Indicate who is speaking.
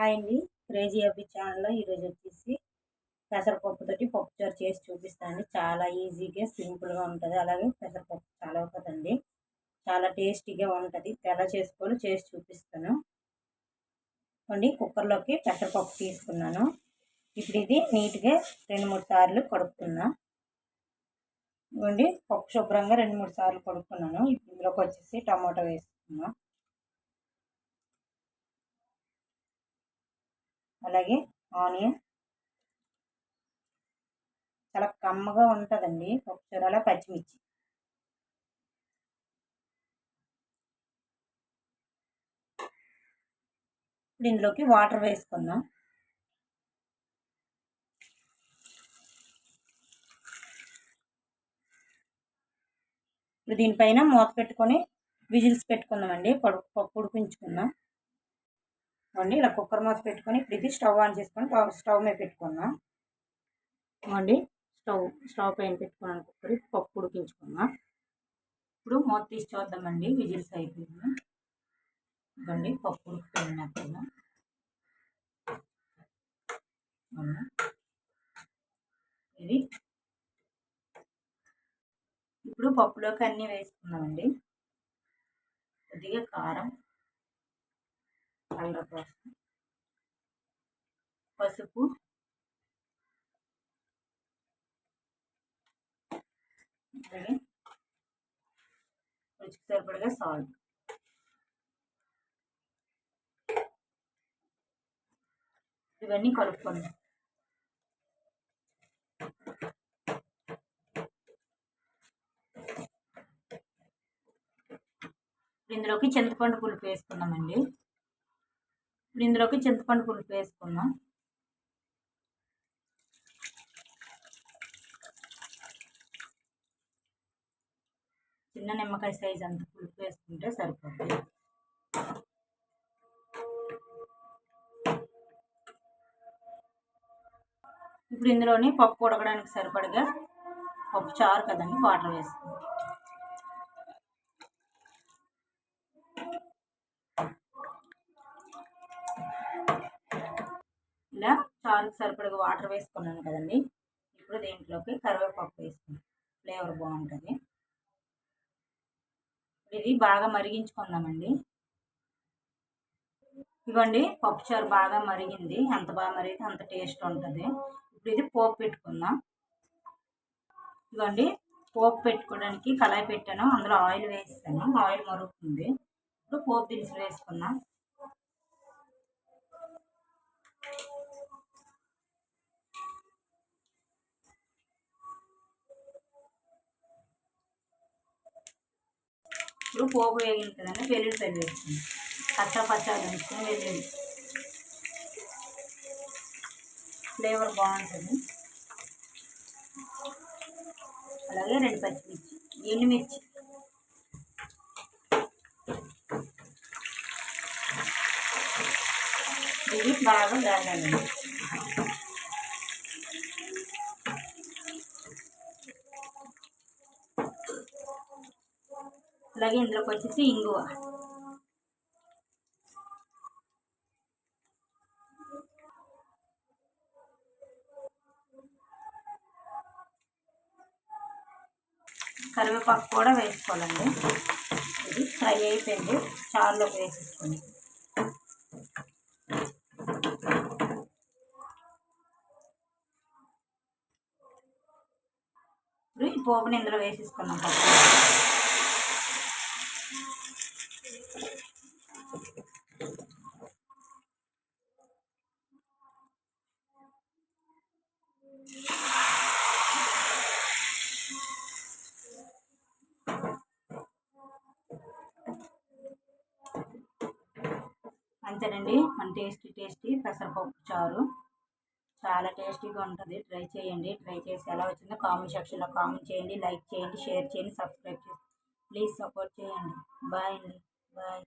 Speaker 1: Hi అండి. Crazy అబ్బి ఛానల్లో ఈరోజు వచ్చేసి పెసరపప్పుతోటి పప్పుచారు చేసి చూపిస్తానండి. చాలా ఈజీగా సింపుల్గా ఉంటుంది. అలాగే పెసరపప్పు చాలా అవుతుందండి చాలా టేస్టీగా ఉంటుంది. ఎలా చేసుకోవాలో చేసి చూపిస్తాను. అండి కుక్కర్లోకి పెసరపప్పు తీసుకున్నాను. ఇప్పుడు ఇది నీట్గా రెండు మూడు సార్లు కడుక్కున్నా. ఇవ్వండి పప్పు శుభ్రంగా రెండు మూడు సార్లు కడుక్కున్నాను. ఇందులోకి వచ్చేసి టమాటో వేసుకున్నాను అలాగే ఆనియన్. చాలా కమ్మగా ఉంటుందండి. పప్పుచూరల పచ్చిమిర్చి. ఇప్పుడు ఇందులోకి వాటర్ వేసుకుందాం. ఇప్పుడు దీనిపైన మూత పెట్టుకొని విజిల్స్ పెట్టుకుందామండి. పడుకు పప్పు ఉడికించుకుందాం. అండి ఇలా కుక్కర్ మూత పెట్టుకొని ఇప్పుడు ఇది స్టవ్ ఆన్ చేసుకొని స్టవ్ మీద పెట్టుకుందాం. ఇవ్వండి స్టవ్ స్టవ్ పైన పెట్టుకున్నాను కుక్కర్. పప్పు ఉడికించుకుందాం. ఇప్పుడు మూత తీసి చూద్దామండి విజిల్స్ అయిపోయింది. ఇవ్వండి పప్పు ఉడికిపోయినట్టుగా. ఇది. ఇప్పుడు పప్పులోకి అన్నీ వేసుకున్నామండి కొద్దిగా కారం. హండ్రెడ్ పసుపు. అలాగే రుచికి సరిపడగా సాల్ట్ ఇవన్నీ కలుపుకుందాం ఇందులోకి చింతపండు పులుపు వేసుకుందామండి. ఇప్పుడు ఇందులోకి చింతపండు పులుపు వేసుకుందాం. చిన్న నిమ్మకాయ సైజ్ అంత పులుపు వేసుకుంటే సరిపోతుంది. ఇప్పుడు ఇందులోని పప్పు ఉడకడానికి సరిపడగా పప్పు చారు కదండి వాటర్ వేసుకుందాం. ఇలా చారుకు సరిపడగా వాటర్ వేసుకున్నాను కదండి. ఇప్పుడు దీంట్లోకి కరివేపాకు వేసుకున్నాను. ఫ్లేవర్ బాగుంటుంది. ఇది బాగా మరిగించుకుందామండి. ఇవ్వండి పప్పుచారు బాగా మరిగింది. ఎంత బాగా మరిగితే అంత టేస్ట్ ఉంటుంది. ఇప్పుడు ఇది పోపు పెట్టుకుందాం. ఇవ్వండి పోపు పెట్టుకోవడానికి కళాయి పెట్టాను. అందులో ఆయిల్ వేస్తాను. ఆయిల్ మరుగుతుంది. ఇప్పుడు పోపు దినుసులు వేసుకుందాం. ఇప్పుడు పోపు వేగింది కదండి వెల్లుల్లిపాయలు వేసుకుంది కచ్చా పచ్చా దంచుకొని వెల్లుల్లి. ఫ్లేవర్ బాగుంటుంది. అలాగే రెండు పచ్చిమిర్చి ఎండుమిర్చి. ఇది బాగా వేగాలండి అలాగే ఇందులోకి వచ్చేసి ఇంగువ. కరివేపాకు కూడా వేసుకోవాలండి. ఇది ఫ్రై అయిపోయింది. చారులోకి వేసేసుకోండి. ఇప్పుడు ఈ పోపుని ఇందులో వేసేసుకున్నాం పక్కన అంతేనండి. మన టేస్టీ టేస్టీ పెసరపప్పు చారు. చాలా టేస్టీగా ఉంటుంది. ట్రై చేయండి. ట్రై చేసి ఎలా వచ్చిందో కామెంట్ సెక్షన్లో కామెంట్ చేయండి. లైక్ చేయండి షేర్ చేయండి సబ్స్క్రైబ్ చేయండి. ప్లీజ్ సపోర్ట్ చేయండి. బాయ్ అండి. బాయ్.